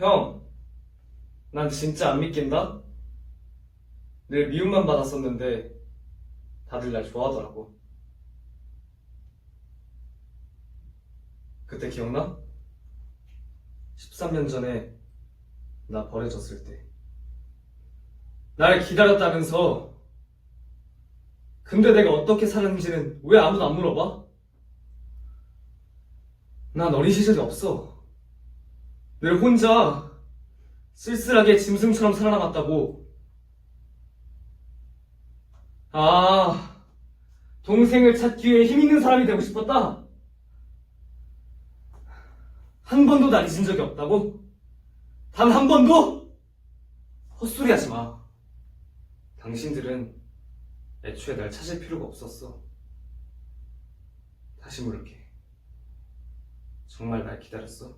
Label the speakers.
Speaker 1: 형, 난 진짜 안 믿긴다? 늘 미움만 받았었는데 다들 날 좋아하더라고. 그때 기억나? 13년 전에 나 버려졌을 때. 날 기다렸다면서. 근데 내가 어떻게 살았는지는 왜 아무도 안 물어봐? 난 어린 시절이 없어. 늘 혼자 쓸쓸하게 짐승처럼 살아남았다고. 아, 동생을 찾기 위해 힘 있는 사람이 되고 싶었다? 한 번도 날 잊은 적이 없다고? 단 한 번도? 헛소리 하지 마. 당신들은 애초에 날 찾을 필요가 없었어. 다시 물을게. 정말 날 기다렸어?